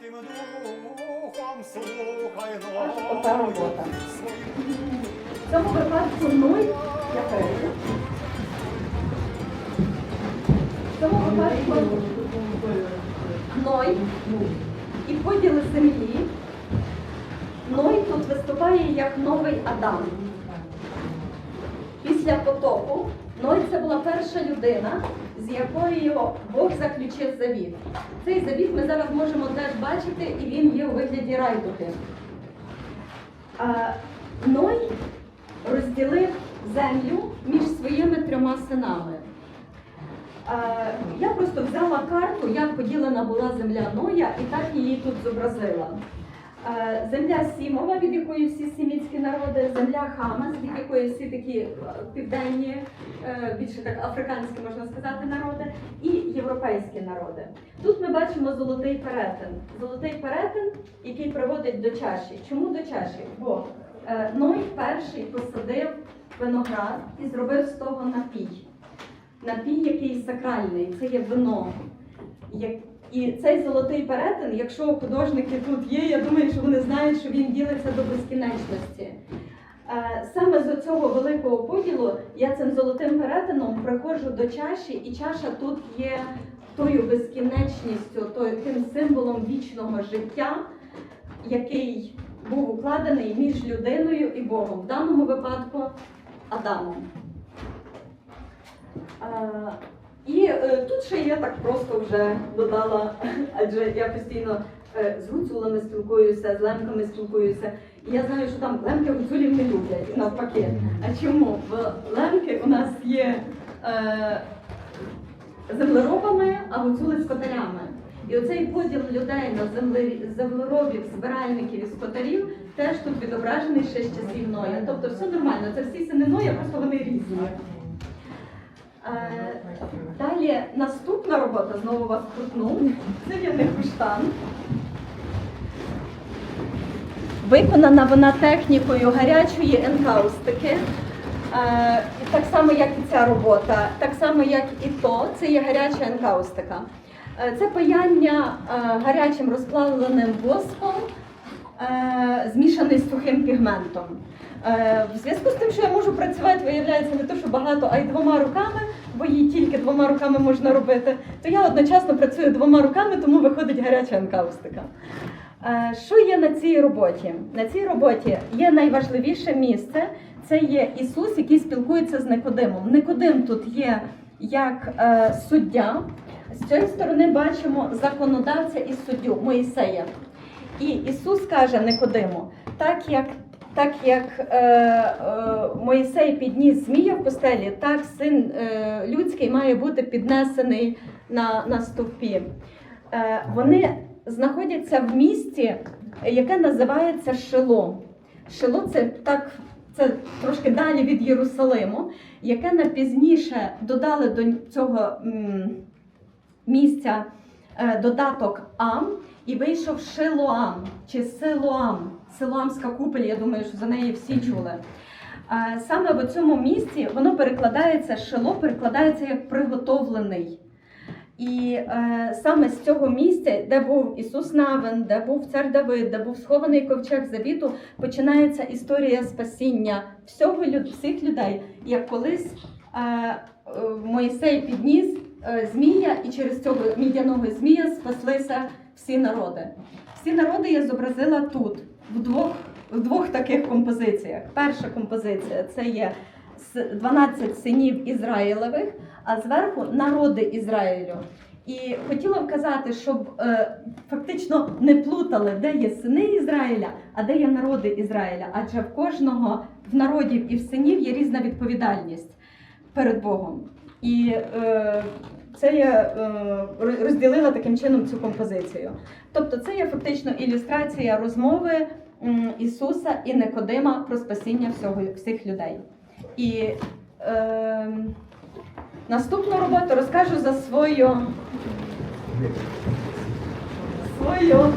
святим духом слухай така робота. В цьому випадку ной я перейду. В цьому випадку ной і поділи землі. Ной тут виступає як новий Адам. Після потопу Ной це була перша людина, з якою Бог заключив завіт. Цей завіт ми зараз можемо теж бачити, і він є у вигляді райдуки. Ной розділив землю між своїми трьома синами. Я просто взяла карту, як поділена була земля Ноя, і так її тут зобразила. Е, Земля Сімова, від якої всі сімітські народи, земля Хамас, від якої всі такі е, південні, е, більше так африканські можна сказати, народи, і європейські народи. Тут ми бачимо золотий перетин. Золотий перетин, який приводить до чаші. Чому до чаші? Бо Ной перший посадив виноград і зробив з того напій. Напій, який сакральний, це є вино. І цей золотий перетин, якщо художники тут є, я думаю, що вони знають, що він ділиться до безкінечності. Е, Саме з цього великого поділу я цим золотим перетином приходжу до чаші, і чаша тут є тою безкінечністю, тим символом вічного життя, який був укладений між людиною і Богом, в даному випадку Адамом. І е, тут ще я так просто вже додала, адже я постійно е, з гуцулами спілкуюся, з лемками спілкуюся. І я знаю, що там лемки гуцулів не люблять навпаки. А чому? Бо лемки у нас є е, землеробами, а гуцули скотарями. І оцей поділ людей на земле- землеробів, збиральників і скотарів теж тут відображений ще з часів Ноя. Тобто все нормально, це всі сини Ноя, просто вони різні. Е, Далі наступна робота, знову вас крутну. Це є Нехуштан. Виконана вона технікою гарячої енкаустики. Е, так само, як і ця робота, так само, як і то, це є гаряча енкаустика. Е, Це паяння гарячим розплавленим воском, змішаний з сухим пігментом. Е, В зв'язку з тим, що я можу працювати, виявляється не то, що багато, а й двома руками, бо її тільки двома руками можна робити, то я одночасно працюю двома руками, тому виходить гаряча енкаустика. Е, Що є на цій роботі? На цій роботі є найважливіше місце. Це є Ісус, який спілкується з Никодимом. Никодим тут є як е, суддя. З цієї сторони бачимо законодавця і суддю Моїсея. І Ісус каже Никодиму, так як, так як е, е, Моїсей підніс змія в постелі, так син е, людський має бути піднесений на, на стовпі. Е, вони знаходяться в місті, яке називається Шило. Шило це так. Це трошки далі від Єрусалиму, яке напізніше додали до цього місця додаток Ам і вийшов Шилоам чи Силоам. Силоамська купель, я думаю, що за неї всі чули. Е, Саме в цьому місці воно перекладається, шило перекладається як приготовлений. І е, саме з цього місця, де був Ісус Навин, де був цар Давид, де був схований ковчег завіту, починається історія спасіння всього всіх людей, як колись е, е, Моїсей підніс е, змія, і через цього мідяного змія спаслися всі народи. Всі народи я зобразила тут, в двох, в двох таких композиціях. Перша композиція це є с- 12 синів Ізраїлевих, а зверху народи Ізраїлю. І хотіла вказати, щоб е, фактично не плутали, де є сини Ізраїля, а де є народи Ізраїля. Адже в кожного в народів і в синів є різна відповідальність перед Богом. І е, це я е, розділила таким чином цю композицію. Тобто, це є фактично ілюстрація розмови Ісуса і Никодима про спасіння всього всіх людей. І е, наступну роботу розкажу за свою свою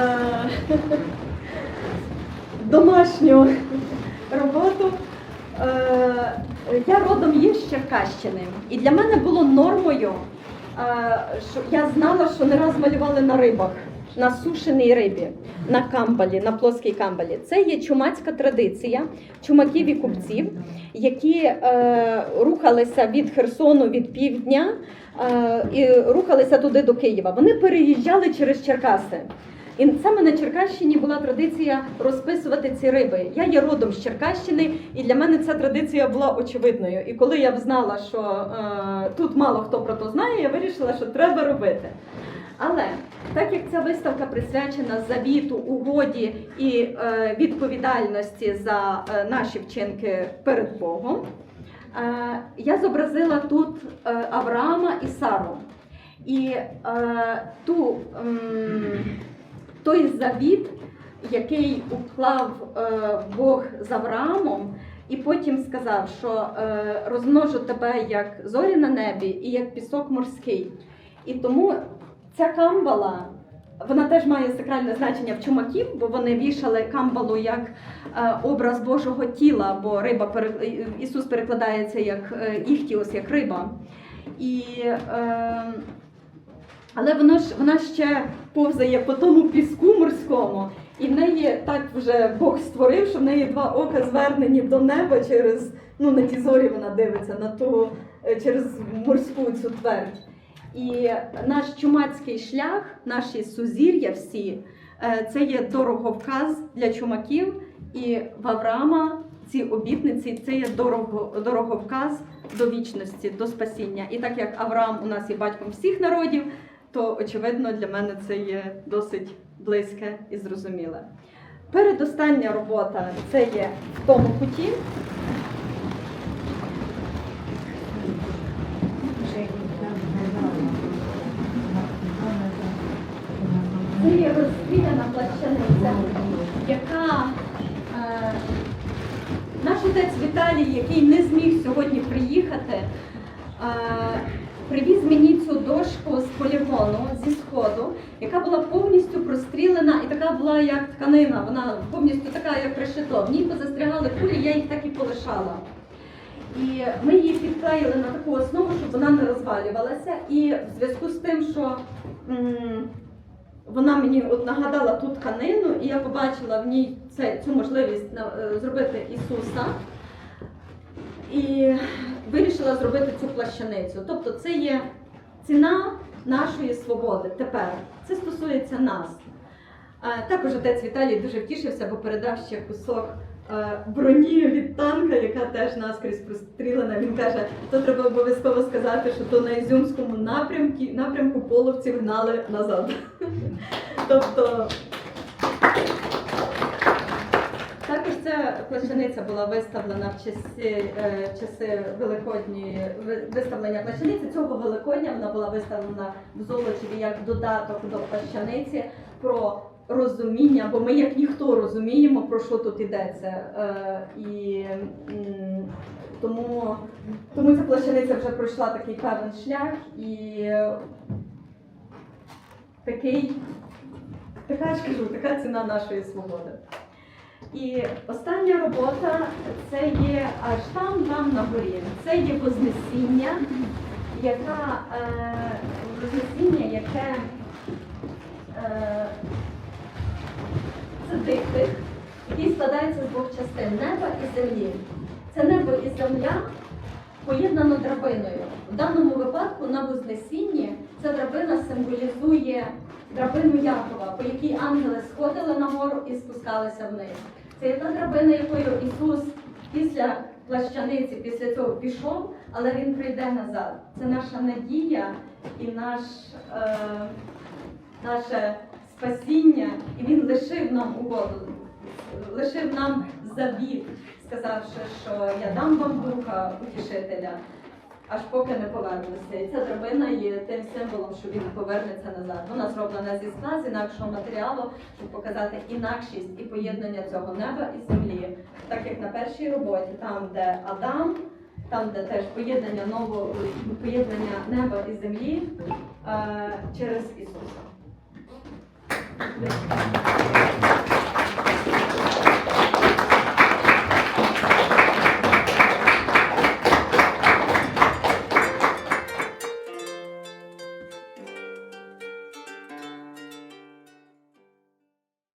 е, домашню роботу. Е, я родом є з Черкащини, і для мене було нормою е, що я знала, що не раз малювали на рибах, на сушеній рибі, на камбалі, на плоскій камбалі. Це є чумацька традиція чумаків і купців, які е, рухалися від Херсону від півдня е, і рухалися туди до Києва. Вони переїжджали через Черкаси. І саме на Черкащині була традиція розписувати ці риби. Я є родом з Черкащини, і для мене ця традиція була очевидною. І коли я знала, що е, тут мало хто про то знає, я вирішила, що треба робити. Але так як ця виставка присвячена завіту, угоді і е, відповідальності за е, наші вчинки перед Богом, е, я зобразила тут е, Авраама і Сару. І е, ту, м, той завіт, який уклав е, Бог з Авраамом, і потім сказав, що е, розмножу тебе як зорі на небі і як пісок морський. І тому ця камбала. Вона теж має сакральне значення в чумаків, бо вони вішали камбалу як е, образ Божого тіла, бо риба Ісус перекладається як іхтіос, як риба. І, але воно ж, вона ще повзає по тому піску морському, і в неї так вже Бог створив, що в неї два ока звернені до неба через ну, на ті зорі вона дивиться, на ту, е, через морську цю твердь. І наш чумацький шлях, наші сузір'я всі, е, це є дороговказ для чумаків. І в Авраама ці обітниці це є дорого, дороговказ до вічності, до спасіння. І так як Авраам у нас є батьком всіх народів, то очевидно для мене це є досить близьке і зрозуміле. Передостання робота це є в тому куті. Це є розстріляна плащаниця, яка е, наш отець Віталій, який не зміг сьогодні приїхати, е, привіз мені цю дошку з полігону зі сходу, яка була повністю прострілена і така була як тканина. Вона повністю така, як решето. В ній позастрягали кулі, я їх так і полишала. І ми її підклеїли на таку основу, щоб вона не розвалювалася. І в зв'язку з тим, що м, вона мені от нагадала ту тканину, і я побачила в ній це, цю можливість е, зробити Ісуса. І вирішила зробити цю плащаницю. Тобто це є ціна нашої свободи тепер. Це стосується нас. Е, Також отець Віталій дуже втішився, бо передав ще кусок е, броні від танка, яка теж наскрізь прострілена. Він каже, то треба обов'язково сказати, що то на Ізюмському напрямку, напрямку половців гнали назад. Тобто ця плащаниця була виставлена в часи, е, часи Великодньої виставлення плащаниці. Цього Великодня вона була виставлена в Золочеві як додаток до плащаниці про розуміння, бо ми як ніхто розуміємо, про що тут йдеться. Е, і тому, тому ця плащаниця вже пройшла такий певний шлях і такий, така ж така ціна нашої свободи. І остання робота це є аж там, на горі. Це є Вознесіння, яка е, Вознесіння, яке е, це диктих, який складається з двох частин неба і землі. Це небо і земля поєднано драбиною. В даному випадку на Вознесінні ця драбина символізує драбину Якова, по якій ангели сходили на гору і спускалися вниз. Це є та драбина, якою Ісус після плащаниці, після цього пішов, але Він прийде назад. Це наша надія і наш, е, наше спасіння. І Він лишив нам угоду, лишив нам завіт, сказавши, що я дам вам духа утішителя. Аж поки не повернуся. І ця драбина є тим символом, що він повернеться назад. Вона зроблена зі скла, з інакшого матеріалу, щоб показати інакшість і поєднання цього неба і землі. Так як на першій роботі, там, де Адам, там, де теж поєднання нового поєднання неба і землі е, через Ісуса.